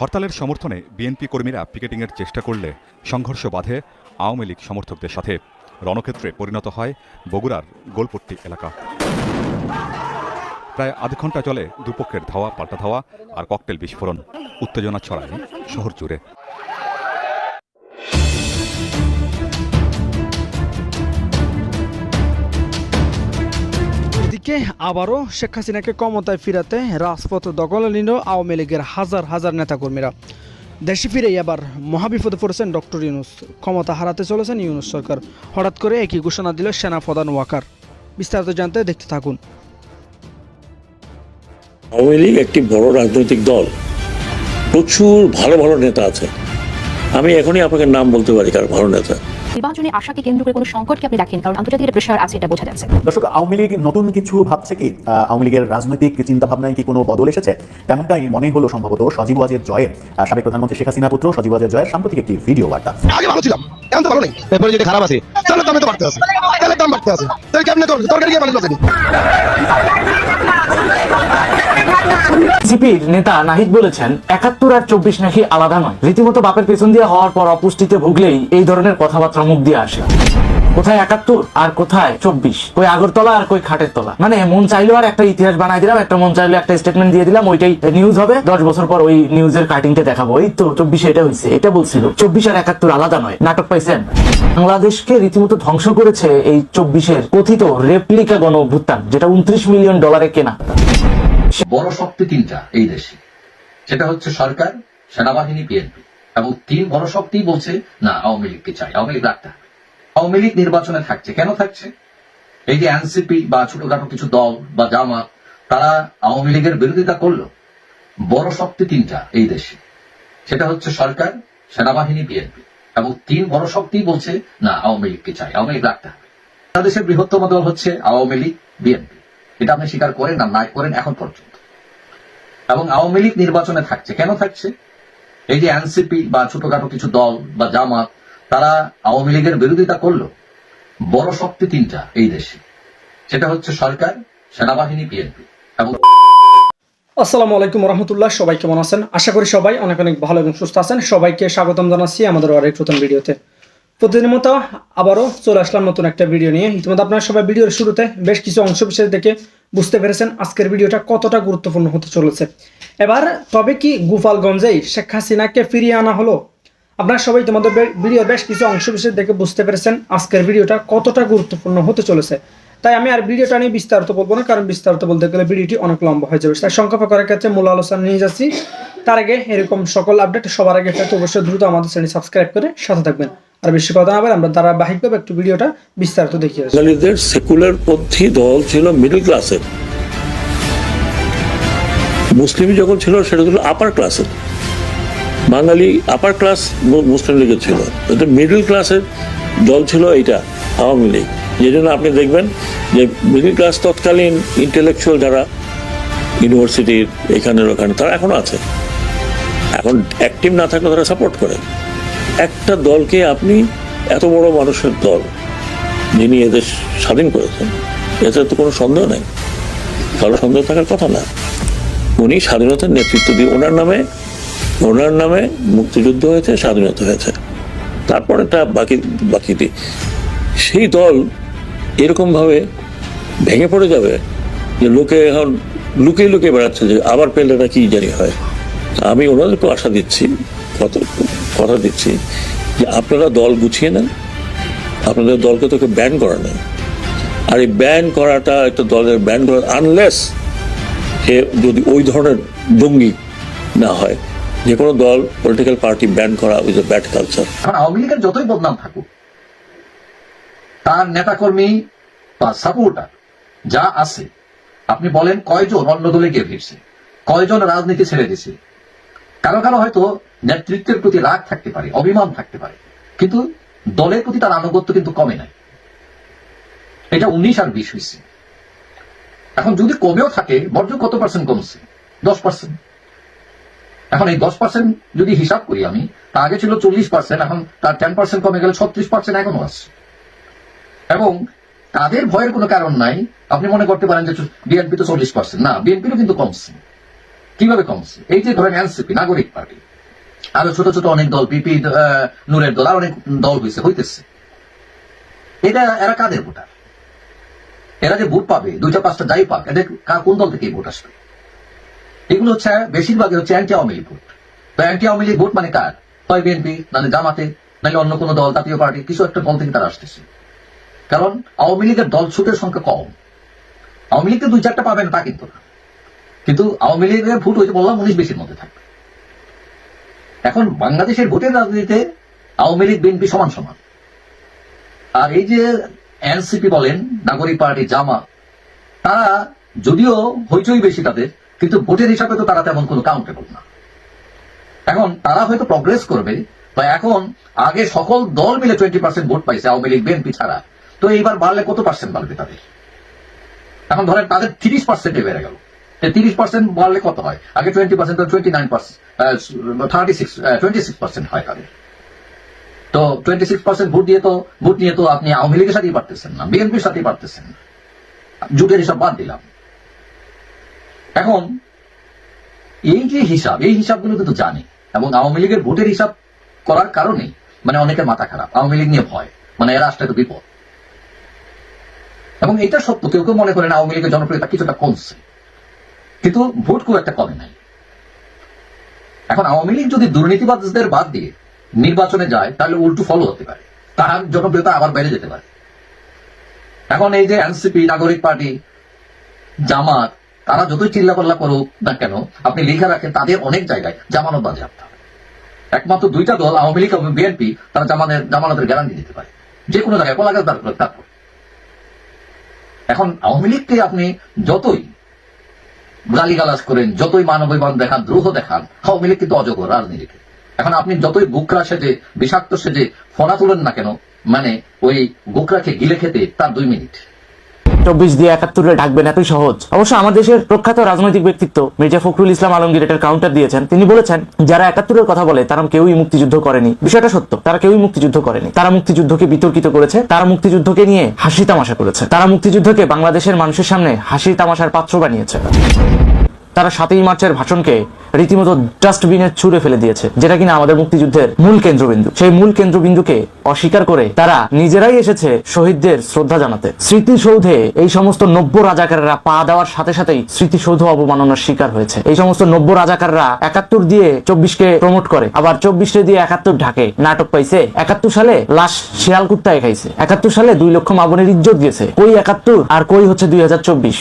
হরতালের সমর্থনে বিএনপি কর্মীরা পিকেটিংয়ের চেষ্টা করলে সংঘর্ষ বাধে আওয়ামী লীগ সমর্থকদের সাথে। রণক্ষেত্রে পরিণত হয় বগুড়ার গোলপট্টি এলাকা। প্রায় আধ ঘণ্টা চলে দুপক্ষের ধাওয়া, পাল্টা ধাওয়া আর ককটেল বিস্ফোরণ। উত্তেজনা ছড়ায় শহর জুড়ে। এদিকে আবারও শেখ হাসিনাকে ক্ষমতায় ফিরাতে রাজপথ দখলে নিল আওয়ামী লীগের হাজার হাজার নেতাকর্মীরা। দেশে ফিরে এবার মহাবিপদে পড়েছেন ডক্টর ইউনুস। ক্ষমতা হারাতে চলেছেন ইউনুস সরকার। হঠাৎ করে একই ঘোষণা দিল সেনা প্রধান ওয়াকার। বিস্তারিত জানতে দেখতে থাকুন। আওয়ামী লীগ একটি বড় রাজনৈতিক দল। প্রচুর ভালো ভালো নেতা আছে। আমি এখনই আপনাকে নাম বলতে পারি কার ভালো নেতা। নির্বাচনে আশাকে কেন্দ্র করে কোনো সংকটকে আপনি দেখেন কারণ আন্তর্জাতিক প্রেশার আছে এটা বোঝা যাচ্ছে। দর্শক আওয়ামী লীগ নতুন কিছু ভাবছে কি? আওয়ামী লীগের রাজনৈতিক চিন্তা ভাবনায় কি কোনো বদল এসেছে? তেমনটাই মনে হলো সম্ভবত সজীব ওয়াজের জয়ের সাবেক প্রধানমন্ত্রী শেখ হাসিনা পুত্র সজীব ওয়াজের জয়ের সাম্প্রতিক একটি ভিডিও বার্তা। আগে ভালো ছিলাম এখন তো ভালো নেই। পেপারে যদি খারাপ আছে তো আমি তো বাড়তে আছে। তাহলে দাম বাড়তে আছে। তাই কেমনে তোর তরকারি কে মানুষ বাঁচেনি সিপির নেতা নাহিদ বলেছেন, একাত্তর আর চব্বিশ নাকি আলাদা নয়। রীতিমতো বাপের পেছন দিয়ে হওয়ার পর অপুষ্টিতে ভুগলেই এই ধরনের কথাবার্তা মুখ দিয়ে আসে। কোথায় একাত্তর আর কোথায় চব্বিশ? কই আগরতলা আর কই খাটের তলা? মানে মন চাইলো আর একটা ইতিহাস বানাই দিলাম, একটা মন চাইলো একটা স্টেটমেন্ট দিয়ে দিলাম, ওইটাই নিউজ হবে। দশ বছর পর ওই নিউজের কাটিংটা দেখাবো। এই তো চব্বিশে এটা হয়েছে এটা বলছিল। চব্বিশ আর একাত্তর আলাদা নয়। নাটক পাইছেন। বাংলাদেশকে রীতিমতো ধ্বংস করেছে এই চব্বিশের কথিত রেপ্লিকা গণ অভ্যুত্থান যেটা উনত্রিশ মিলিয়ন ডলারে কেনা। বড় শক্তি তিনটা এই দেশে। সেটা হচ্ছে সরকার, সেনাবাহিনী, বিএনপি। এবং তিন বড় শক্তি বলছে, না, আওয়ামী লীগকে চাই, আওয়ামী লীগ রাখতে হবে। আওয়ামী লীগ নির্বাচনে থাকছে। কেন থাকছে? এই যে এনসিপি বা ছোটখাটো কিছু দল বা জামাত, তারা আওয়ামী লীগের বিরোধিতা করল। বড় শক্তি তিনটা এই দেশে। সেটা হচ্ছে সরকার, সেনাবাহিনী, বিএনপি। এবং তিন বড় শক্তি বলছে, না, আওয়ামী লীগকে চাই, আওয়ামী লীগ রাখতে হবে। বাংলাদেশের বৃহত্তম দল হচ্ছে আওয়ামী লীগ, বিএনপি। এটা আপনি স্বীকার করেন না নাই করেন এখন পর্যন্ত। এবং আওয়ামী লীগ নির্বাচনে থাকছে। কেন থাকছে? এই যে এনসিপি বা ছোটখাটো কিছু দল বা জামাত, তারা আওয়ামী লীগের বিরোধিতা করল। বড় শক্তি তিনটা এই দেশে। সেটা হচ্ছে সরকার, সেনাবাহিনী, বিএনপি। এবং আসসালামু আলাইকুম রহমতুল্লাহ, সবাই কেমন আছেন? আশা করি সবাই অনেক অনেক ভালো এবং সুস্থ আছেন। সবাইকে স্বাগতম জানাচ্ছি আমাদের আরেক নতুন ভিডিওতে। প্রতিদিনের মতো আবারও চলে আসলাম নতুন একটা ভিডিও নিয়ে। ইতিমধ্যে আপনারা সবাই ভিডিওর শুরুতে বেশ কিছু অংশ বিশেষ দেখে বুঝতে পেরেছেন আজকের ভিডিওটা কতটা গুরুত্বপূর্ণ হতে চলেছে। এবার তবে কি গোপালগঞ্জেই শেখ হাসিনাকে ফিরিয়ে আনা হলো? আপনারা সবাই তোমাদের ভিডিওর বেশ কিছু অংশ বিশেষ দেখে বুঝতে পেরেছেন আজকের ভিডিওটা কতটা গুরুত্বপূর্ণ হতে চলেছে। তাই আমি আর ভিডিওটা নিয়ে বিস্তারিত বলব না, কারণ বিস্তারিত বলতে গেলে ভিডিওটি অনেক লম্বা হয়ে যাবে। তাই সংক্ষেপে করার ক্ষেত্রে মূল আলোচনা নিয়ে যাচ্ছি। তার আগে এরকম সকল আপডেট সবার আগে পেতে অবশ্যই দ্রুত আমাদের চ্যানেল সাবস্ক্রাইব করে সাথে থাকবেন। আর বেশি কথা না বলে আমরা ধারাবাহিকভাবে একটু ভিডিওটা বিস্তারিত দেখিয়ে বাঙালিদের সেকুলার পন্থী দল ছিল মিডল ক্লাসের মুসলিম যখন ছিল, সেটা ছিল আপার ক্লাসের বাঙালি আপার ক্লাস মুসলিম লীগের ছিল। কিন্তু মিডল ক্লাসের দল ছিল এইটা, আওয়ামী লীগ। যে জন্য আপনি দেখবেন যে মিডল ক্লাস তৎকালীন ইন্টেলেকচুয়াল যারা ইউনিভার্সিটির এখানের ওখানে, তারা এখনও আছে। এখন অ্যাক্টিভ না থাকলে তারা সাপোর্ট করে। একটা দলকে আপনি এত বড় মানুষের দল যিনি এদের স্বাধীন করেছেন, এতে তো কোনো সন্দেহ নেই। কারও সন্দেহ থাকার কথা না। উনি স্বাধীনতার নেতৃত্ব দিয়ে ওনার নামে ওনার নামে মুক্তিযুদ্ধ হয়েছে, স্বাধীনতা হয়েছে। তারপর একটা বাকি বাকি দি- সেই দল এরকমভাবে ভেঙে পড়ে যাবে যে লোকে এখন লুকিয়ে লুকিয়ে বেড়াচ্ছে যে আবার পেলে কি জানি হয়। আমি ওনাদেরকে আশা দিচ্ছি কথা দিচ্ছি যে আপনারা দল গুছিয়ে নেন, আপনাদের দলকে তোকে ব্যান করা নেই আর এই ব্যান করাটা একটা দলের ব্যান করা আনলেস সে যদি ওই ধরনের জঙ্গি না হয়, যে কোনো দল পলিটিক্যাল পার্টি ব্যান করা with a bad culture Awami লীগের যতই বদনাম থাকুক, তার নেতাকর্মী বা সাপোর্টার যা আছে, আপনি বলেন কয়জন অন্য দলে গিয়ে ফিরছে কয়জন রাজনীতি ছেড়ে দিছে কারও কারও হয়তো নেতৃত্বের প্রতি রাগ থাকতে পারে, অভিমান থাকতে পারে, কিন্তু দলের প্রতি তার আনুগত্য কিন্তু কমে নাই। এটা উনিশ আর বিশ হয়েছে এখন যদি কমেও থাকে বর্জ্য কত পার্সেন্ট কমছে? দশ পার্সেন্ট এখন এই দশ পার্সেন্ট যদি হিসাব করি আমি, তা আগে ছিল চল্লিশ পার্সেন্ট এখন তার টেন পার্সেন্ট কমে গেলে ছত্রিশ পার্সেন্ট এখনও আছে। এবং তাদের ভয়ের কোনো কারণ নাই। আপনি মনে করতে পারেন যে বিএনপি তো চল্লিশ পার্সেন্ট না, বিএনপিরও কিন্তু কমছে। কীভাবে কমছে? এই যে ধরেন এনসিপি, নাগরিক পার্টি, আরও ছোট ছোট অনেক দল পিপি নূরের দল, আর অনেক দল হয়েছে হইতেছে। এটা এরা কাদের ভোটার? এরা যে ভোট পাবে, দুইটা পাঁচটা যাই পাক, এদের কোন দল থেকে ভোট আসবে? এগুলো হচ্ছে, বেশিরভাগই হচ্ছে অ্যান্টি আওয়ামী লীগ ভোট। তো অ্যান্টি আওয়ামী লীগ ভোট মানে কার? হয় বিএনপি, নাহলে জামাতে, নাহলে অন্য কোনো দল, জাতীয় পার্টি, কিছু একটা দল থেকে তারা আসতেছে। কারণ আওয়ামী লীগের দল ছুটের সংখ্যা কম। আওয়ামী লীগকে দুই চারটা পাবেন তা কিন্তু না। কিন্তু আওয়ামী লীগের ভোট হয়েছে বললাম উনিশ বেশির মধ্যে থাকবে। এখন বাংলাদেশের ভোটের রাজনীতিতে আওয়ামী লীগ, বিএনপি সমান সমান। আর এই যে এনসিপি বলেন, নাগরিক পার্টি জামা তারা যদিও হইচই বেশি তাদের, কিন্তু ভোটের হিসাবে তো তারা তেমন কোনো কাউন্টেবল না। এখন তারা হয়তো প্রগ্রেস করবে, বা এখন আগে সকল দল মিলে টোয়েন্টি পার্সেন্ট ভোট পাইছে, আওয়ামী লীগ, বিএনপি ছাড়া। তো এইবার বাড়লে কত পার্সেন্ট বাড়বে তাদের? এখন ধরেন তাদের তিরিশ পার্সেন্টে বেড়ে গেল। তিরিশ পার্সেন্ট বাড়লে কত হয়? আগে twenty percent twenty nine percent thirty six twenty six percent হয় তাদের তো টোয়েন্টি সিক্স পার্সেন্ট ভোট দিয়ে তো, ভোট নিয়ে তো আপনি আওয়ামী লীগের সাথেই পারতেছেন না, বিএনপির সাথেই পারতেছেন হিসাব বাদ দিলাম। এখন, এই যে হিসাব, এই হিসাবগুলো কিন্তু জানে, এবং আওয়ামী লীগের ভোটের হিসাব করার কারণে মানে অনেকের মাথা খারাপ, আওয়ামী লীগ নিয়ে ভয় মানে এরা আসলে তো বিপদ। এবং এটা সত্য, কেউ কেউ মনে করেন আওয়ামী লীগের জনপ্রিয়তা কিছুটা কমছে। কিন্তু ভোট খুব একটা কমে নাই। এখন আওয়ামী লীগ যদি দুর্নীতিবাদদের বাদ দিয়ে নির্বাচনে যায়, তাহলে উল্টো ফলো হতে পারে। তার জনপ্রিয়তা আবার বেড়ে যেতে পারে। এখন এই যে এনসিপি, নাগরিক পার্টি, জামাত, তারা যতই চিল্লা চিল্লাপাল্লা করুক না কেন, আপনি লিখে রাখেন, তাদের অনেক জায়গায় জামানত বাজেয়াপ্ত। একমাত্র দুইটা দল, আওয়ামী লীগ এবং বিএনপি, তারা জামানের, জামানতের গ্যারান্টি দিতে পারে। যে কোনো জায়গায়, কলাগাছ দাঁড় করে এখন আওয়ামী লীগকে আপনি যতই গালিগালাজ করেন, যতই মানবীবান দেখান দ্রোহ দেখান, আওয়ামী লীগ কিন্তু অজগর রাজনীতিকে এখন আপনি যতই বুকরা সেজে, বিষাক্ত সেজে ফোনা তুলেন না কেন মানে ওই বুকরাকে গিলে খেতে তার দুই মিনিট। চব্বিশ দিয়ে একাত্তরে ডাকবেন এতই সহজ। অবশ্য আমাদের দেশের প্রখ্যাত রাজনৈতিক ব্যক্তিত্ব মির্জা ফখরুল ইসলাম আলমগীর এটার কাউন্টার দিয়েছেন। তিনি বলেছেন, যারা একাত্তরের কথা বলে, তারা কেউই মুক্তিযুদ্ধ করেনি। বিষয়টা সত্য, তারা কেউই মুক্তিযুদ্ধ করেনি। তারা মুক্তিযুদ্ধকে বিতর্কিত করেছে, তারা মুক্তিযুদ্ধকে নিয়ে হাসি তামাশা করেছে। তারা মুক্তিযুদ্ধকে বাংলাদেশের মানুষের সামনে হাসি তামাশার পাত্র বানিয়েছে। তারা সাতই মার্চের ভাষণকে রীতিমতো ডাস্টবিনে ছুড়ে ফেলে দিয়েছে, যেটা কিনা আমাদের মুক্তিযুদ্ধের মূল কেন্দ্রবিন্দু। সেই মূল কেন্দ্রবিন্দুকে অস্বীকার করে তারা নিজেরাই এসেছে শহীদদের শ্রদ্ধা জানাতে। স্মৃতিসৌধে এই সমস্ত নব্য রাজাকাররা পা দেওয়ার সাথে সাথেই স্মৃতিসৌধ অবমাননার শিকার হয়েছে। এই সমস্ত নব্য রাজাকাররা একাত্তর দিয়ে চব্বিশকে প্রমোট করে, আবার চব্বিশে দিয়ে একাত্তর ঢাকে নাটক পাইছে। একাত্তর সালে লাশ শিয়াল কুত্তায় খাইছে। একাত্তর সালে দুই লক্ষ মাবনের ইজ্জত গেছে। কই একাত্তর আর কই হচ্ছে দুই হাজার চব্বিশ?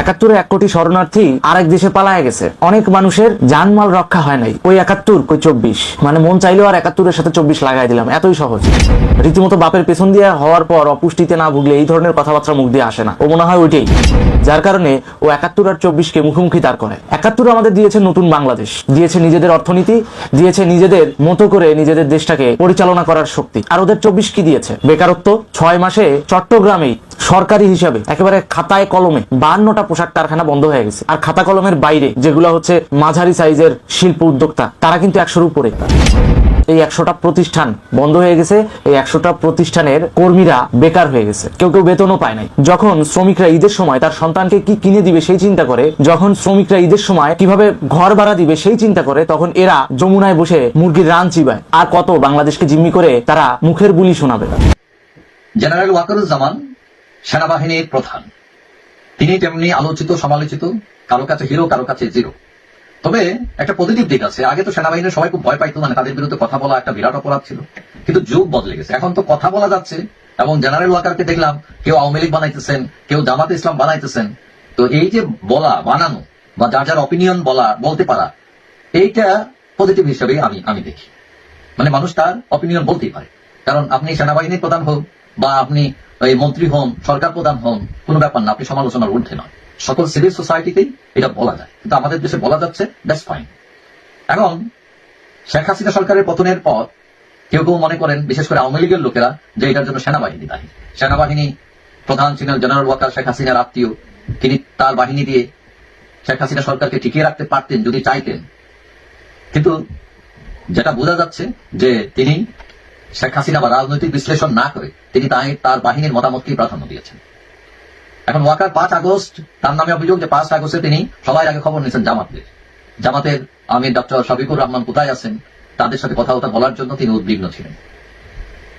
একাত্তরে এক কোটি শরণার্থী আরেক দেশে পালায় গেছে। অনেক মানুষের জানমাল রক্ষা হয় নাই। ওই একাত্তর, কই চব্বিশ? মানে মন চাইলেও আর একাত্তরের সাথে চব্বিশ লাগাই দিলাম। এতই সহজ। রীতিমতো বাপের পেছন দিয়ে হওয়ার পর অপুষ্টিতে না ভুগলে এই ধরনের কথাবার্তা মুখ দিয়ে আসে না। ও মনে হয় ওইটাই। যার কারণে ও একাত্তর আর চব্বিশকে মুখোমুখি দাঁড় করে একাত্তর আমাদের দিয়েছে নতুন বাংলাদেশ। দিয়েছে নিজেদের অর্থনীতি, দিয়েছে নিজেদের মতো করে নিজেদের দেশটাকে পরিচালনা করার শক্তি। আর ওদের চব্বিশ কি দিয়েছে? বেকারত্ব, ছয় মাসে চট্টগ্রামেই সরকারি হিসাবে, একেবারে খাতায় কলমে। বান্নটা পোশাক কারখানা বন্ধ হয়ে গেছে। আর খাতা কলমের বাইরে, যেগুলো হচ্ছে মাঝারি সাইজের শিল্প উদ্যোক্তা, তারা কিন্তু একশোর উপরে। এই একশোটা প্রতিষ্ঠান বন্ধ হয়ে গেছে, এই একশোটা প্রতিষ্ঠানের কর্মীরা বেকার হয়ে গেছে। কেউ কেউ বেতনও পায় নাই। যখন শ্রমিকরা ঈদের সময় তার সন্তানকে কি কিনে দিবে সেই চিন্তা করে, যখন শ্রমিকরা ঈদের সময় কীভাবে ঘর ভাড়া দিবে সেই চিন্তা করে, তখন এরা যমুনায় বসে মুরগির রান চিবায়। আর কত বাংলাদেশকে জিম্মি করে তারা মুখের বুলি শোনাবে। জেনারেল ওয়াকারুজ্জামান সেনাবাহিনীর প্রধান। তিনি তেমনি আলোচিত, সমালোচিত, কারও কাছে হিরো, কারও কাছে জিরো। তবে একটা পজিটিভ দিক আছে। আগে তো সেনাবাহিনীর সবাই খুব ভয় পাইতো মানে তাদের বিরুদ্ধে কথা বলা একটা বিরাট অপরাধ ছিল। কিন্তু যুগ বদলে গেছে। এখন তো কথা বলা যাচ্ছে এবং জেনারেল ওয়াকারকে দেখলাম, কেউ আওয়ামী লীগ বানাইতেছেন, কেউ জামাত ইসলাম বানাইতেছেন। তো এই যে বলা, বানানো, বা যার যার অপিনিয়ন বলা, বলতে পারা, এইটা পজিটিভ হিসেবে আমি আমি দেখি। মানে মানুষ তার অপিনিয়ন বলতেই পারে। কারণ আপনি সেনাবাহিনীর প্রধান হন বা আপনি এই মন্ত্রী হন, সরকার প্রধান হন, কোনো ব্যাপার না, আপনি সমালোচনার ঊর্ধ্বে নয় সকল সিভিল সোসাইটিতেই এটা বলা যায়। কিন্তু আমাদের দেশে বলা যাচ্ছে দ্যাটস ফাইন এখন, শেখ হাসিনা সরকারের পতনের পর কেউ কেউ মনে করেন, বিশেষ করে আওয়ামী লীগের লোকেরা, যে এটার জন্য সেনাবাহিনী দায়ী। সেনাবাহিনী প্রধান ছিলেন জেনারেল ওয়াকার শেখ হাসিনার আত্মীয়, তিনি তার বাহিনী দিয়ে শেখ হাসিনা সরকারকে টিকিয়ে রাখতে পারতেন যদি চাইতেন। কিন্তু যেটা বোঝা যাচ্ছে যে তিনি শেখ হাসিনা বা রাজনৈতিক বিশ্লেষণ না করে তিনি তাই তার বাহিনীর মতামতকেই প্রাধান্য দিয়েছেন। এখন ওয়াকার পাঁচ আগস্ট, তার নামে অভিযোগ যে পাঁচ আগস্টে তিনি সবাই আগে খবর নিয়েছেন জামাতের। জামাতের আমির ডক্টর শফিকুর রহমান কোথায় আছেন, তাদের সাথে কথা কথা বলার জন্য তিনি উদ্বিগ্ন ছিলেন।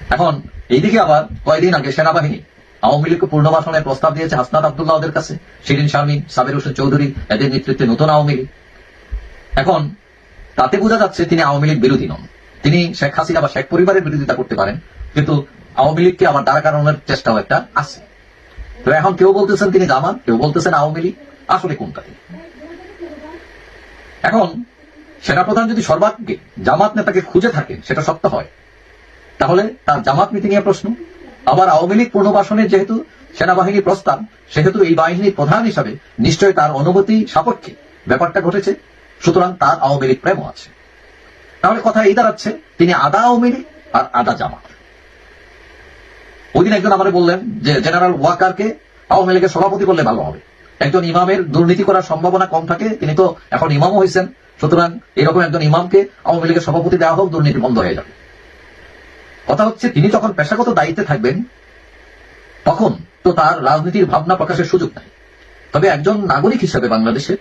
এখন এইদিকে আবার কয়েকদিন আগে সেনাবাহিনী আওয়ামী লীগকে পুনর্বাসনের প্রস্তাব দিয়েছে হাসনাত আব্দুল্লাহ ওদের কাছে। শিরিন শারমিন, সাবির হোসেন চৌধুরী, এদের নেতৃত্বে নতুন আওয়ামী লীগ। এখন তাতে বোঝা যাচ্ছে তিনি আওয়ামী লীগ বিরোধী নন। তিনি শেখ হাসিনা বা শেখ পরিবারের বিরোধিতা করতে পারেন, কিন্তু আওয়ামী লীগকে আবার দাঁড়া করানোর চেষ্টাও একটা আছে। তো এখন কেউ বলতেছেন তিনি জামাত কেউ বলতেছেন আওয়ামী লীগ, আসলে কোনটা? এখন সেনাপ্রধান যদি সর্বাগ্রে জামাত নেতাকে খুঁজে থাকে, সেটা সত্য হয়। তাহলে তার জামাত নীতি নিয়ে প্রশ্ন। আবার আওয়ামী লীগ পুনর্বাসনের যেহেতু সেনাবাহিনীর প্রস্তাব সেহেতু এই বাহিনীর প্রধান হিসাবে নিশ্চয় তার অনুমতি সাপেক্ষে ব্যাপারটা ঘটেছে, সুতরাং তার আওয়ামী লীগ প্রেমও আছে। তাহলে কথা এই দাঁড়াচ্ছে, তিনি আদা লীগ আর আদা জামাত ওই দিন একজন আমাদের বললেন যে জেনারেল ওয়াকারকে আওয়ামী লীগের সভাপতি করলে ভালো হবে। একজন ইমামের দুর্নীতি করার সম্ভাবনা কম থাকে, তিনি তো এখন ইমামও হয়েছেন সুতরাং এরকম একজন ইমামকে আওয়ামী লীগের সভাপতি দেওয়া হোক, দুর্নীতি বন্ধ হয়ে যাবে। কথা হচ্ছে, তিনি যখন পেশাগত দায়িত্বে থাকবেন, তখন তো তার রাজনীতির ভাবনা প্রকাশের সুযোগ নাই। তবে একজন নাগরিক হিসেবে বাংলাদেশে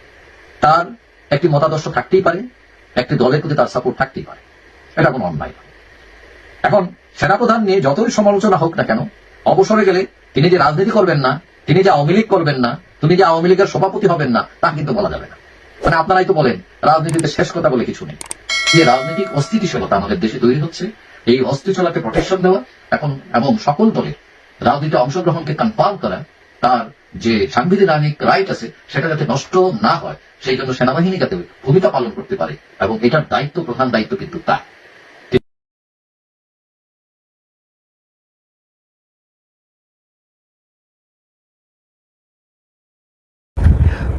তার একটি মতাদর্শ থাকতেই পারে একটি দলের প্রতি তার সাপোর্ট থাকতেই পারে। এটা কোনো অন্যায় এখন সেনাপ্রধান নিয়ে যতই সমালোচনা হোক না কেন, অবসরে গেলে তিনি যে রাজনীতি করবেন না, তিনি যে আওয়ামী লীগ করবেন না, তিনি যে আওয়ামী লীগের সভাপতি হবেন না, তা কিন্তু বলা যাবে না। মানে আপনারাই তো বলেন, রাজনীতিতে শেষ কথা বলে কিছু নেই। যে রাজনৈতিক অস্থিতিশীলতা আমাদের দেশে তৈরি হচ্ছে, এই অস্থিতিশীলতাকে প্রোটেকশন দেওয়া, এখন এবং সকল দলের রাজনীতি অংশগ্রহণকে কনফার্ম করা তার যে সাংবিধানিক রাইট আছে, সেটা যাতে নষ্ট না হয়, সেই জন্য সেনাবাহিনী যাতে ভূমিকা পালন করতে পারে, এবং এটার দায়িত্ব, প্রধান দায়িত্ব কিন্তু তার।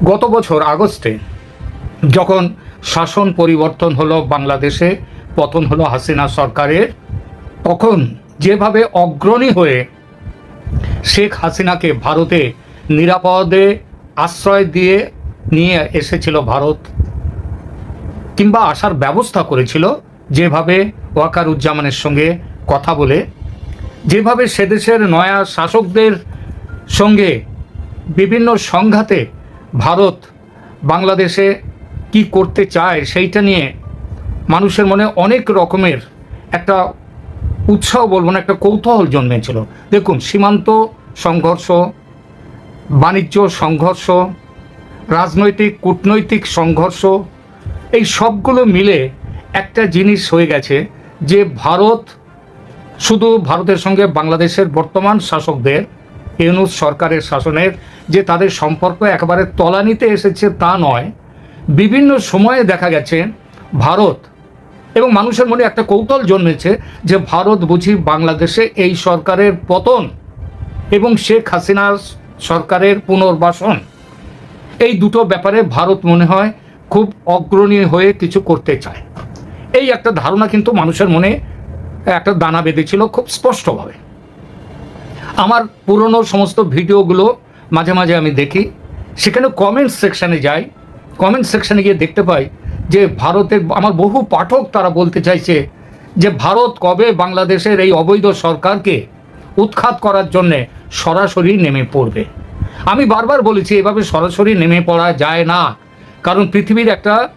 গত বছর আগস্টে যখন শাসন পরিবর্তন হলো বাংলাদেশে, পতন হলো হাসিনা সরকারের, তখন যেভাবে অগ্রণী হয়ে শেখ হাসিনাকে ভারতে নিরাপদে আশ্রয় দিয়ে নিয়ে এসেছিল ভারত কিংবা আসার ব্যবস্থা করেছিল যেভাবে ওয়াকারুজ্জামানের সঙ্গে কথা বলে, যেভাবে সেদেশের নয়া শাসকদের সঙ্গে বিভিন্ন সংঘাতে ভারত বাংলাদেশে কি করতে চায় সেইটা নিয়ে মানুষের মনে অনেক রকমের একটা উৎসাহ বলব না, একটা কৌতূহল জন্মেছিল। দেখুন, সীমান্ত সংঘর্ষ, বাণিজ্য সংঘর্ষ, রাজনৈতিক, কূটনৈতিক সংঘর্ষ, এই সবগুলো মিলে একটা জিনিস হয়ে গেছে যে ভারত, শুধু ভারতের সঙ্গে বাংলাদেশের বর্তমান শাসকদের, ইউনুস সরকারের শাসনের যে তাদের সম্পর্ক একেবারে তলানিতে এসেছে তা নয়, বিভিন্ন সময়ে দেখা গেছে ভারত এবং মানুষের মনে একটা কৌতূহল জন্মেছে যে ভারত বুঝি বাংলাদেশে এই সরকারের পতন এবং শেখ হাসিনা সরকারের পুনর্বাসন। এই দুটো ব্যাপারে ভারত মনে হয় খুব অগ্রণী হয়ে কিছু করতে চায়। এই একটা ধারণা কিন্তু মানুষের মনে একটা দানা বেঁধেছিল খুব স্পষ্টভাবে। আমার পুরনো সমস্ত ভিডিওগুলো মাঝে মাঝে আমি দেখি। সেখানে কমেন্ট সেকশানে যাই। কমেন্ট সেকশানে গিয়ে দেখতে পাই যে ভারতের আমার বহু পাঠক তারা বলতে চাইছে যে ভারত কবে বাংলাদেশের এই অবৈধ সরকারকে উৎখাত করার জন্যে সরাসরি নেমে পড়বে? আমি বারবার বলেছি, এভাবে সরাসরি নেমে পড়া যায় না। কারণ পৃথিবীর একটা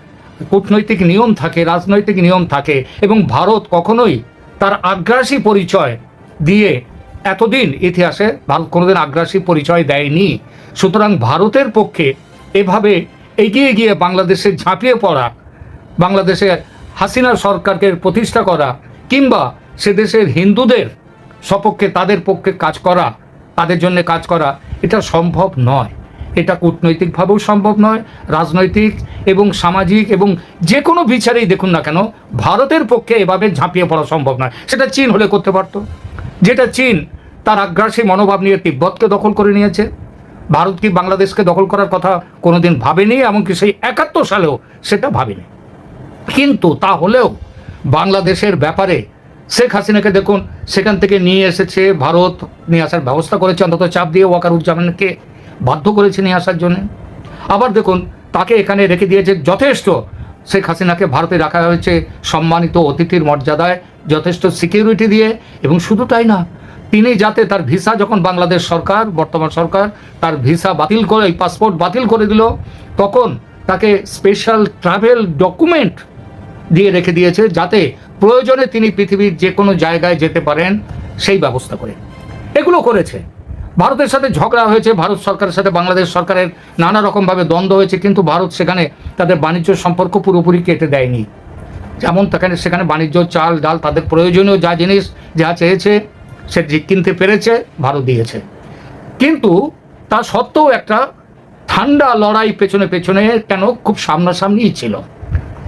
কূটনৈতিক নিয়ম থাকে, রাজনৈতিক নিয়ম থাকে, এবং ভারত কখনোই তার আগ্রাসী পরিচয় দিয়ে এতদিন ইতিহাসে ভারত কোনোদিন আগ্রাসী পরিচয় দেয়নি। সুতরাং ভারতের পক্ষে এভাবে এগিয়ে গিয়ে বাংলাদেশে ঝাঁপিয়ে পড়া, বাংলাদেশে হাসিনা সরকারকে প্রতিষ্ঠা করা, কিংবা সে দেশের হিন্দুদের সপক্ষে তাদের পক্ষে কাজ করা, তাদের জন্য কাজ করা, এটা সম্ভব নয়। এটা কূটনৈতিকভাবেও সম্ভব নয়, রাজনৈতিক এবং সামাজিক এবং যে কোনো বিচারেই দেখুন না কেন, ভারতের পক্ষে এভাবে ঝাঁপিয়ে পড়া সম্ভব নয়। সেটা চীন হলে করতে পারতো। যেটা চীন তার আগ্রাসী মনোভাব নিয়ে তিব্বতকে দখল করে নিয়েছে। ভারত কি বাংলাদেশকে দখল করার কথা কোনোদিন ভাবেনি? এমনকি সেই একাত্তর সালেও সেটা ভাবেনি। কিন্তু তা হলেও বাংলাদেশের ব্যাপারে শেখ হাসিনাকে দেখুন, সেখান থেকে নিয়ে এসেছে ভারত, নিয়ে আসার ব্যবস্থা করেছে, অন্তত চাপ দিয়ে ওয়াকারুজ্জামানকে বাধ্য করেছে নিয়ে আসার জন্য। আবার দেখুন, তাকে এখানে রেখে দিয়েছে যথেষ্ট শেখ হাসিনাকে ভারতে রাখা হয়েছে সম্মানিত অতিথির মর্যাদায়, যথেষ্ট সিকিউরিটি দিয়ে, এবং শুধু তাই না তিনি যাতে তার ভিসা যখন বাংলাদেশ সরকার, বর্তমান সরকার, তার ভিসা বাতিল করে পাসপোর্ট বাতিল করে দিল, তখন তাকে স্পেশাল ট্রাভেল ডকুমেন্ট দিয়ে রেখে দিয়েছে, যাতে প্রয়োজনে তিনি পৃথিবীর যে কোনো জায়গায় যেতে পারেন, সেই ব্যবস্থা করে। এগুলো করেছে। ভারতের সাথে ঝগড়া হয়েছে, ভারত সরকারের সাথে বাংলাদেশ সরকারের নানা রকমভাবে দ্বন্দ্ব হয়েছে, কিন্তু ভারত সেখানে তাদের বাণিজ্য সম্পর্ক পুরোপুরি কেটে দেয়নি। যেমন সেখানে সেখানে বাণিজ্য, চাল, ডাল, তাদের প্রয়োজনীয় যা জিনিস যা চেয়েছে সে কিনতে পেরেছে ভারত দিয়েছে। কিন্তু তা সত্ত্বেও একটা ঠান্ডা লড়াই পেছনে পেছনে কেন খুব সামনাসামনিই ছিল।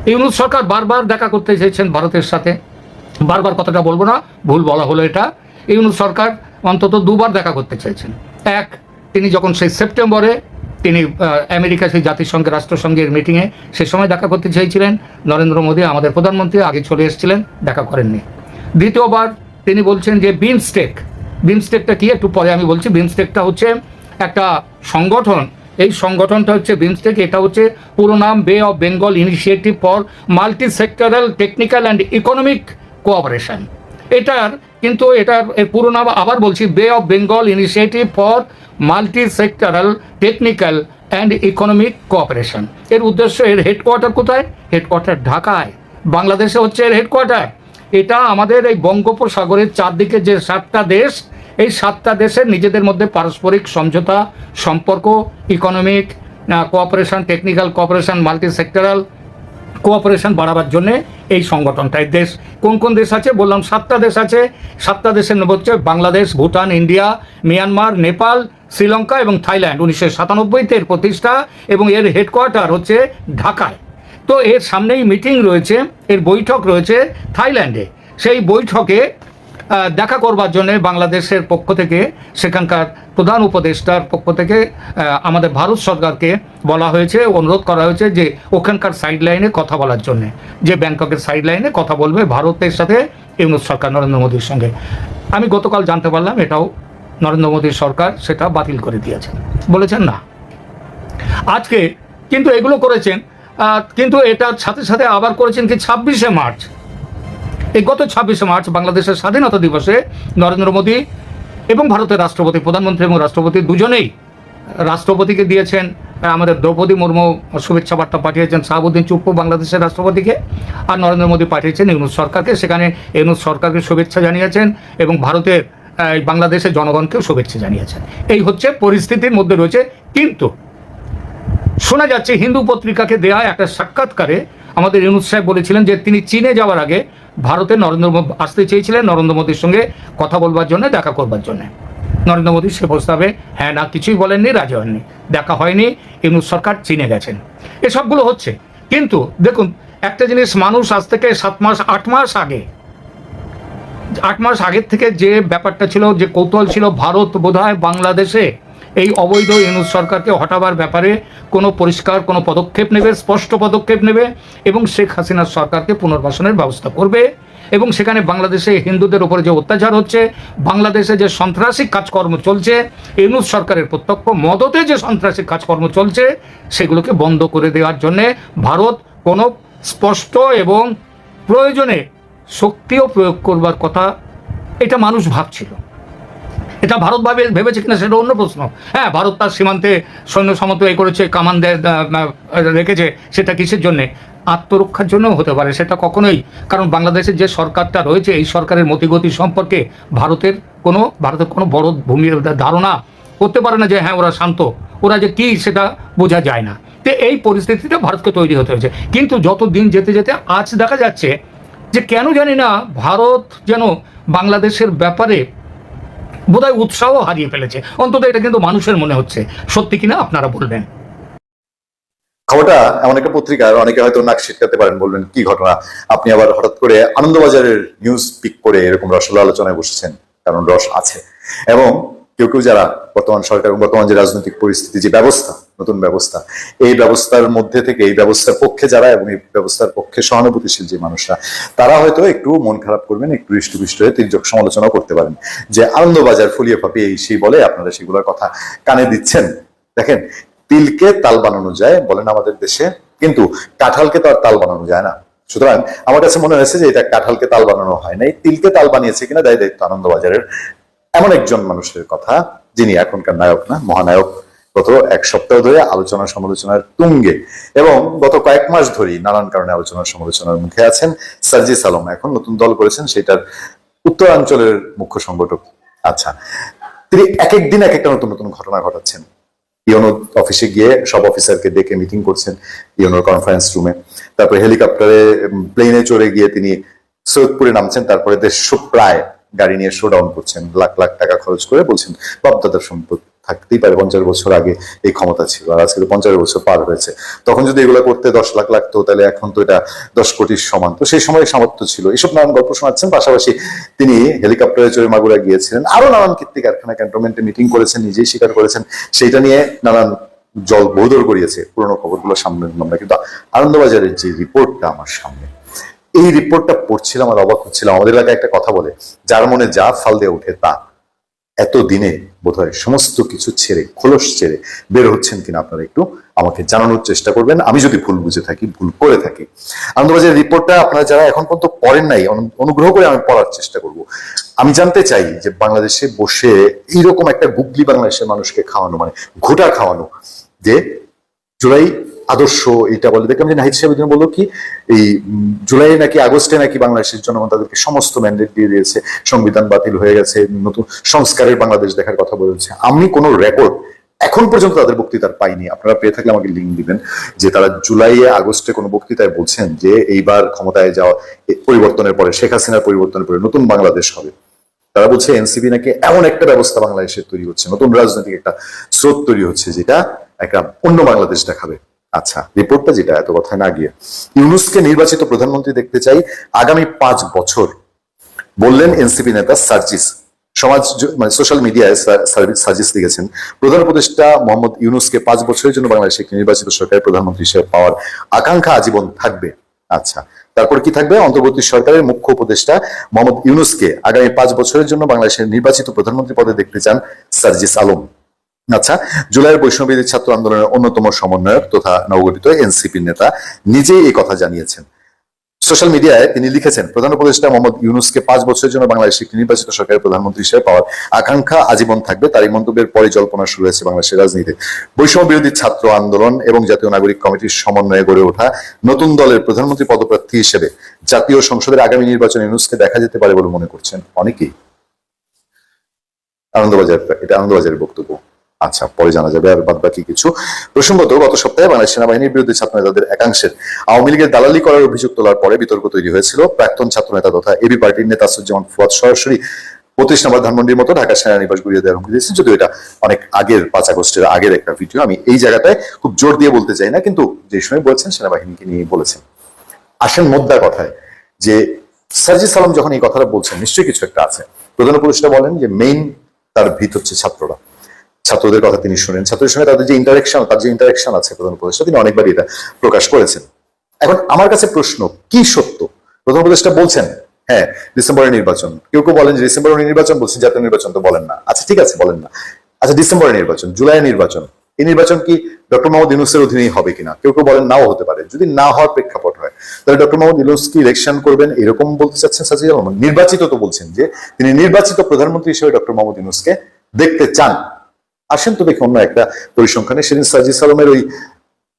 ইউনুস সরকার বারবার দেখা করতে চেয়েছেন ভারতের সাথে। বারবার কথাটা বলব না, ভুল বলা হলো এটা। ইউনুস সরকার অন্তত দুবার দেখা করতে চেয়েছেন। এক, তিনি যখন সেই সেপ্টেম্বরে তিনি আমেরিকা সেই জাতিসংঘের, রাষ্ট্রসংঘের মিটিংয়ে সে সময় দেখা করতে চেয়েছিলেন। নরেন্দ্র মোদী, আমাদের প্রধানমন্ত্রী আগে চলে এসেছিলেন, দেখা করেননি। দ্বিতীয়বার তিনি বলছেন যে বিমস্টেক, বিমস্টেকটা কি? একটু পরে আমি বলছি, বিমস্টেকটা হচ্ছে একটা সংগঠন। এই সংগঠনটা হচ্ছে বিমস্টেক, এটা হচ্ছে পুরো নাম Bay of Bengal initiative for multi sectoral technical and economic cooperation এটার কিন্তু এটার, এর পুরো নাম আবার বলছি Bay of Bengal initiative for multi sectoral technical and economic cooperation এর উদ্দেশ্য, এর হেডকোয়ার্টার কোথায়? হেডকোয়ার্টার ঢাকায়। বাংলাদেশে হচ্ছে এর হেডকোয়ার্টার এটা আমাদের এই বঙ্গোপসাগরের চারদিকে যে সাতটা দেশ, এই সাতটা দেশের নিজেদের মধ্যে পারস্পরিক সমঝোতা, সম্পর্ক economic cooperation technical cooperation multi sectoral cooperation বাড়াবার জন্যে এই সংগঠনটায় দেশ। কোন কোন দেশ আছে? বললাম সাতটা দেশ আছে। সাতটা দেশের হচ্ছে বাংলাদেশ, ভুটান, ইন্ডিয়া, মিয়ানমার, নেপাল, শ্রীলঙ্কা এবং থাইল্যান্ড। উনিশশো সাতানব্বইতে এর প্রতিষ্ঠা এবং এর হেডকোয়ার্টার হচ্ছে ঢাকায়। তো এর সামনেই মিটিং রয়েছে, এর বৈঠক রয়েছে থাইল্যান্ডে। সেই বৈঠকে দেখা করবার জন্য বাংলাদেশের পক্ষ থেকে, সেখানকার প্রধান উপদেষ্টার পক্ষ থেকে আমাদের ভারত সরকারকে বলা হয়েছে, অনুরোধ করা হয়েছে যে ওখানকার সাইড লাইনে কথা বলার জন্য, যে ব্যাংককের সাইড লাইনে কথা বলবে ভারতের সাথে ইউনুস সরকার, নরেন্দ্র মোদীর সঙ্গে। আমি গতকাল জানতে পারলাম এটাও নরেন্দ্র মোদীর সরকার সেটা বাতিল করে দিয়েছে। বলেছেন না। আজকে কিন্তু এগুলো করেছেন কিন্তু এটার সাথে সাথে আবার করেছেন কি ছাব্বিশে মার্চ। এই গত ছাব্বিশে মার্চ বাংলাদেশের স্বাধীনতা দিবসে নরেন্দ্র মোদী এবং ভারতের রাষ্ট্রপতি, প্রধানমন্ত্রী এবং রাষ্ট্রপতি দুজনেই রাষ্ট্রপতিকে দিয়েছেন। আমাদের দ্রৌপদী মুর্মু শুভেচ্ছা বার্তা পাঠিয়েছেন, শাহাবুদ্দিন চুপ্পু বাংলাদেশের রাষ্ট্রপতিকে, আর নরেন্দ্র মোদী পাঠিয়েছেন ইউনুস সরকারকে। সেখানে ইউনুস সরকারকে শুভেচ্ছা জানিয়েছেন এবং ভারতের বাংলাদেশের জনগণকেও শুভেচ্ছা জানিয়েছেন। এই হচ্ছে পরিস্থিতির মধ্যে রয়েছে, কিন্তু শোনা যাচ্ছে, হিন্দু পত্রিকাকে দেয়া একটা সাক্ষাৎকারে আমাদের ইউনুস সাহেব বলেছিলেন যে তিনি চীনে যাওয়ার আগে ভারতে নরেন্দ্র আসতে চেয়েছিলেন নরেন্দ্র মোদীর সঙ্গে কথা বলবার জন্য, দেখা করবার জন্য। নরেন্দ্র মোদী সে প্রস্তাবে হ্যাঁ না, কিছুই বলেননি, রাজি হননি। দেখা হয়নি, ইউনুস সরকার চীনে গেছেন। এসবগুলো হচ্ছে। কিন্তু দেখুন, একটা জিনিস মানুষ আজ থেকে সাত মাস, আট মাস আগে, আট মাস আগের থেকে যে ব্যাপারটা ছিল, যে কৌতূহল ছিল, ভারত বোধহয় বাংলাদেশে এই অবৈধ ইউনুস সরকারকে হটাবার ব্যাপারে কোনো পরিষ্কার, কোনো পদক্ষেপ নেবে, স্পষ্ট পদক্ষেপ নেবে এবং শেখ হাসিনার সরকারকে পুনর্বাসনের ব্যবস্থা করবে এবং সেখানে বাংলাদেশে হিন্দুদের উপরে যে অত্যাচার হচ্ছে, বাংলাদেশে যে সন্ত্রাসী কাজকর্ম চলছে, ইউনুস সরকারের প্রত্যক্ষ মদতে যে সন্ত্রাসী কাজকর্ম চলছে, সেগুলোকে বন্ধ করে দেওয়ার জন্যে ভারত কোনো স্পষ্ট এবং প্রয়োজনে শক্তিও প্রয়োগ করবার কথা এটা মানুষ ভাবছিল। এটা ভারত ভাবে ভেবেছে কিনা সেটা অন্য প্রশ্ন। হ্যাঁ ভারত তার সীমান্তে সৈন্য সামন্ত এ করেছে, কামান রেখেছে, সেটা কিসের জন্যে? আত্মরক্ষার জন্য হতে পারে, সেটা কখনোই। কারণ বাংলাদেশের যে সরকারটা রয়েছে, এই সরকারের মতিগতি সম্পর্কে ভারতের কোনো ভারতের কোনো বড় ভূমির ধারণা করতে পারে না যে হ্যাঁ ওরা শান্ত। ওরা যে কি, সেটা বোঝা যায় না। তো এই পরিস্থিতিটা ভারতকে তৈরি হতে হয়েছে। কিন্তু যত দিন যেতে যেতে আজ দেখা যাচ্ছে যে, কেন জানি না ভারত যেন বাংলাদেশের ব্যাপারে বোধহয় উৎসাহ হারিয়ে ফেলেছে। অন্তত এটা কিন্তু মানুষের মনে হচ্ছে। সত্যি কিনা আপনারা বলবেন? খবরটা এমন একটা পত্রিকা অনেকে হয়তো নাক শিটকাতে পারেন, বলবেন, কি ঘটনা? আপনি আবার হঠাৎ করে আনন্দবাজারের নিউজ পিক করে এরকম রসল আলোচনায় বসেছেন, কারণ রস আছে। এবং কেউ কেউ যারা বর্তমান সরকার বর্তমান যে রাজনৈতিক পরিস্থিতি, যে ব্যবস্থা নতুন ব্যবস্থা। এই ব্যবস্থার মধ্যে থেকে, এই ব্যবস্থার পক্ষে যারা এবং এই ব্যবস্থার পক্ষে সহানুভূতিশীল যে মানুষরা, তারা হয়তো একটু মন খারাপ করবেন, একটু হৃষ্টপুষ্ট হয়ে তির্যক সমালোচনাও করতে পারেন। যে আনন্দবাজার ফুলিয়ে ফাঁপিয়ে এই সেই বলে আপনারা সেগুলোর কথা কানে দিচ্ছেন। দেখেন, তিলকে তাল বানানো যায় বলেন আমাদের দেশে, কিন্তু কাঁঠালকে তো আর তাল বানানো যায় না। সুতরাং আমার কাছে মনে হয়েছে যে এটা কাঁঠালকে তাল বানানো হয় নাই। তিলকে তাল বানিয়েছে কিনা দায় দায়িত্ব আনন্দবাজারের এমন একজন মানুষের কথা, যিনি এখনকার নায়ক না, মহানায়ক। গত এক সপ্তাহ ধরে আলোচনা সমালোচনার তুঙ্গে এবং গত কয়েক মাস ধরেই নানান কারণে আলোচনা সমালোচনার মুখে আছেন সার্জিস আলম এখন নতুন দল করেছেন সেটার উত্তরাঞ্চলের মুখ্য সংগঠক। আচ্ছা তিনি এক এক দিন এক একটা নতুন নতুন ঘটনা ঘটাচ্ছেন। অফিসে গিয়ে সব অফিসারকে ডেকে মিটিং করছেন ইউনোর কনফারেন্স রুমে। তারপরে হেলিকপ্টারে প্লেনে চড়ে গিয়ে তিনি সৈয়দপুরে নামছেন। তারপরে দেড়শো প্রায় গাড়ি নিয়ে শো ডাউন করছেন। লাখ লাখ টাকা খরচ করে বলছেন বাপদাদার সম্পদ থাকতেই পারে, পঞ্চাশ বছর আগে এই ক্ষমতা ছিল, আর আজকে তো পঞ্চাশ বছর পার হয়েছে। তখন যদি এগুলো করতে দশ লাখ লাগতো, তাহলে এখন তো এটা দশ কোটির সমান। তো সেই সময় সামর্থ্য ছিল। এসব নানান গল্প শোনাচ্ছেন, পাশাপাশি তিনি হেলিকপ্টারে চড়ে মাগুরা গিয়েছিলেন। আরও নানান কীর্তি কারখানা ক্যান্টনমেন্টে মিটিং করেছেন, নিজেই স্বীকার করেছেন। সেইটা নিয়ে নানান জল বৌদর করিয়েছে। পুরোনো খবরগুলো সামনে আমরা কিন্তু আনন্দবাজারের যে রিপোর্টটা আমার সামনে, এই রিপোর্টটা পড়ছিলাম আর অবাক হচ্ছিলাম। আমাদের এলাকায় একটা কথা বলে, যার মনে যা ফাল দিয়ে ওঠে তা। এত দিনে বোধহয় সমস্ত কিছু ছেড়ে, খোলস ছেড়ে বের হচ্ছেন কিনা আপনারা একটু আমাকে জানানোর চেষ্টা করবেন। আমি যদি ভুল বুঝে থাকি, ভুল করে থাকি। আনন্দবাজারের রিপোর্টটা আপনারা যারা এখন পর্যন্ত পড়েন নাই অনুগ্রহ করে আমি পড়ার চেষ্টা করব। আমি জানতে চাই যে বাংলাদেশে বসে এইরকম একটা গুগলি বাংলাদেশের মানুষকে খাওয়ানো মানে ঘোটা খাওয়ানো, যে জুলাই আদর্শ, এটা বলে। দেখলাম নাহিদ সাহেব বলল কি, এই জুলাই নাকি আগস্টে নাকি বাংলাদেশের জনগণ তাদেরকে সমস্ত ম্যান্ডেট দিয়ে দিয়েছে, সংবিধান বাতিল হয়ে গেছে, নতুন সংস্কারের বাংলাদেশ দেখার কথা বলেছে। আমি কোনো রেকর্ড এখন পর্যন্ত তাদের বক্তৃতার পাইনি। আপনারা পেয়ে থাকলে আমাকে লিঙ্ক দিবেন যে তারা জুলাইয়ে আগস্টে কোনো বক্তৃতায় বলছেন যে এইবার ক্ষমতায় যাওয়া পরিবর্তনের পরে, শেখ হাসিনার পরিবর্তনের পরে নতুন বাংলাদেশ হবে। তারা বলছে এনসিপি নাকি এমন একটা ব্যবস্থা বাংলাদেশে তৈরি হচ্ছে, নতুন রাজনৈতিক একটা স্রোত তৈরি হচ্ছে, যেটা একটা অন্য বাংলাদেশ দেখাবে। আচ্ছা রিপোর্টটা যেটা, এত কথায় না গিয়ে। ইউনুসকে নির্বাচিত প্রধানমন্ত্রী দেখতে চাই আগামী পাঁচ বছর, বললেন এনসিপি নেতা সার্জিস। সমাজ মানে সোশ্যাল মিডিয়ায় সার্জিস লিখেছেন, প্রধান উপদেষ্টা মোহাম্মদ ইউনুসকে পাঁচ বছরের জন্য বাংলাদেশে নির্বাচিত সরকারের প্রধানমন্ত্রী হিসেবে পাওয়ার আকাঙ্ক্ষা আজীবন থাকবে। আচ্ছা তারপর কি থাকবে? অন্তর্বর্তী সরকারের মুখ্য উপদেষ্টা মোহাম্মদ ইউনুসকে আগামী পাঁচ বছরের জন্য বাংলাদেশের নির্বাচিত প্রধানমন্ত্রী পদে দেখতে চান সার্জিস আলম। আচ্ছা জুলাইয়ের বৈষ্ণবীদের ছাত্র আন্দোলনের অন্যতম সমন্বয়ক তথা নবগঠিত এনসিপির নেতা নিজেই এই কথা জানিয়েছেন। সোশ্যাল মিডিয়ায় তিনি লিখেছেন, প্রধান উপদেষ্টা মোহাম্মদ ইউনুসকে পাঁচ বছরের জন্য বাংলাদেশের একটি নির্বাচিত সরকারের প্রধানমন্ত্রী হিসেবে পাওয়ার আকাঙ্ক্ষা আজীবন থাকবে। তার এই মন্তব্যের জল্পনা শুরু হয়েছে বাংলাদেশের রাজনীতিতে। বৈষম্য বিরোধী ছাত্র আন্দোলন এবং জাতীয় নাগরিক কমিটির সমন্বয়ে গড়ে ওঠা নতুন দলের প্রধানমন্ত্রী পদপ্রার্থী হিসেবে জাতীয় সংসদের আগামী নির্বাচনে ইউনুসকে দেখা যেতে পারে বলে মনে করছেন অনেকেই। আনন্দবাজার, এটা আনন্দবাজারের বক্তব্য। আচ্ছা পরে জানা যাবে, আর বাদ বাকি কিছু। প্রসঙ্গত, গত সপ্তাহে বাংলাদেশ সেনাবাহিনীর বিরুদ্ধে ছাত্র নেতাদের একাংশের আওয়ামী লীগের দালালি করার অভিযোগ তোলার পরে বিতর্ক তৈরি হয়েছিল। প্রাক্তন ছাত্র নেতা তথা এবি পার্টির নেতা আসুজ্জামান ফুয়াদ সরাসরি পঁচিশ নম্বর ধানমন্ডির মতো ঢাকা সেনানিবাস গুড়িয়ে দেওয়ার হুমকি দিয়েছেন। যদিও এটা অনেক আগের, পাঁচ আগস্টের আগের একটা ভিডিও। আমি এই জায়গাটায় খুব জোর দিয়ে বলতে চাই না, কিন্তু যে সময় বলেছেন, সেনাবাহিনীকে নিয়ে বলেছেন। আসেন মোদ্দা কথায় যে সার্জিস সালাম যখন এই কথাটা বলছেন, নিশ্চয়ই কিছু একটা আছে। প্রধান উপদেষ্টা বলেন যে মেইন তার ভিত হচ্ছে ছাত্ররা। ছাত্রদের কথা তিনি শুনেন। ছাত্রদের সঙ্গে তাদের যে ইন্টারেকশন তার যে ইন্টারেকশন আছে প্রধান উপদেষ্টা, তিনি অনেকবারই এটা প্রকাশ করেছেন। এখন আমার কাছে প্রশ্ন, কি সত্য? প্রধান উপদেষ্টা বলছেন হ্যাঁ ডিসেম্বরের নির্বাচন। কেউ কেউ বলেন যে ডিসেম্বরের নির্বাচন বলছেন, জাতীয় নির্বাচন তো বলেন না। আচ্ছা ঠিক আছে, বলেন না। আচ্ছা ডিসেম্বরের নির্বাচন, জুলাইয়ের নির্বাচন, এই নির্বাচন কি ডক্টর মোহাম্মদ ইউনুসের অধীনেই হবে কিনা? কেউ কেউ বলেন নাও হতে পারে। যদি না হওয়ার প্রেক্ষাপট হয়, তাহলে ডক্টর মোহাম্মদ ইউনুস কি ইলেকশন করবেন এরকম বলতে চাচ্ছেন সাজিদ আলম? নির্বাচিত তো বলছেন যে, তিনি নির্বাচিত প্রধানমন্ত্রী হিসেবে ডক্টর মোহাম্মদ ইউনুসকে দেখতে চান। আসেন তো দেখি অন্য একটা পরিসংখ্যানে। সেদিন সাজিদ আলমের ওই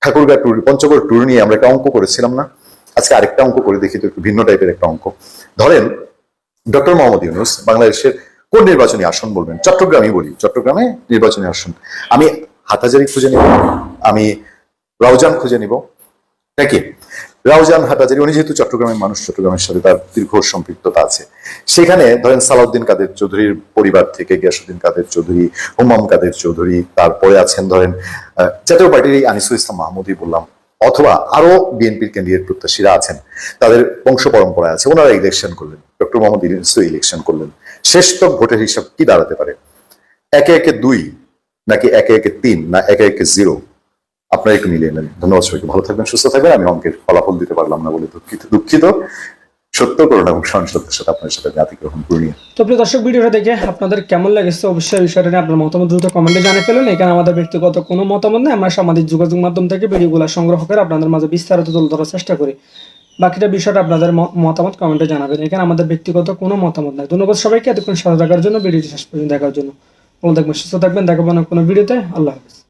ঠাকুরগা ট্যুর, পঞ্চগড় ট্যুর নিয়ে আমরা একটা অঙ্ক করেছিলাম না? আজকে আরেকটা অঙ্ক করে দেখি তো একটু ভিন্ন টাইপের একটা অঙ্ক। ধরেন, ডক্টর মোহাম্মদ ইউনুস বাংলাদেশের কোন নির্বাচনী আসন বলবেন? চট্টগ্রামই বলি, চট্টগ্রামে নির্বাচনী আসন। আমি হাতাজারি খুঁজে নিব, আমি রাউজান খুঁজে নিব, নাকি? রাউজান হাটহাজারি উনি যেহেতু চট্টগ্রামের মানুষ, চট্টগ্রামের সাথে তার দীর্ঘ সম্পৃক্ততা আছে। সেখানে ধরেন সালাউদ্দিন কাদের চৌধুরীর পরিবার থেকে গিয়াসুদ্দিন কাদের চৌধুরী, হুমাম কাদের চৌধুরী, তারপরে আছেন ধরেন জাতীয় পার্টির এই আনিসুল ইসলাম মাহমুদই বললাম, অথবা আরও বিএনপির ক্যান্ডিডেট প্রত্যাশীরা আছেন, তাদের বংশ পরম্পরায় আছে, ওনারা ইলেকশন করলেন, ডক্টর মোহাম্মদ ইউনুস ইলেকশন করলেন। শেষ তো ভোটের হিসাব কি দাঁড়াতে পারে? একে একে দুই, নাকি একে একে তিন, না একে একে জিরো আপনারা একটু মিলিয়ে নেন। ধন্যবাদ সবাইকে। ভালো থাকবেন, সুস্থ থাকবেন। আমি অঙ্কের ফলাফল দিতে পারলাম না বলে দুঃখিত দুঃখিত। সত্য করুন এবং সহনশীলতার সাথে আপনার সাথে জাতি গ্রহণ তো প্রিয় দর্শক, ভিডিওটা দেখে আপনাদের কেমন লেগেছে? অবশ্যই বিষয়টা নিয়ে আপনার মতামত দ্রুত কমেন্টে জানিয়ে ফেলুন। এখানে আমাদের ব্যক্তিগত কোনো মতামত নেই। আমরা সামাজিক যোগাযোগ মাধ্যম থেকে ভিডিওগুলো সংগ্রহ করে আপনাদের মাঝে বিস্তারিত তুলে ধরার চেষ্টা করি। বাকিটা বিষয়টা আপনাদের মতামত কমেন্টে জানাবেন। এখানে আমাদের ব্যক্তিগত কোনো মতামত নাই। ধন্যবাদ সবাইকে। এতক্ষণ সাথে থাকার জন্য ভিডিওটি শেষ পর্যন্ত দেখার জন্য। ভালো থাকবেন, সুস্থ থাকবেন। দেখাবো না কোনো ভিডিওতে। আল্লাহ হাফিজ।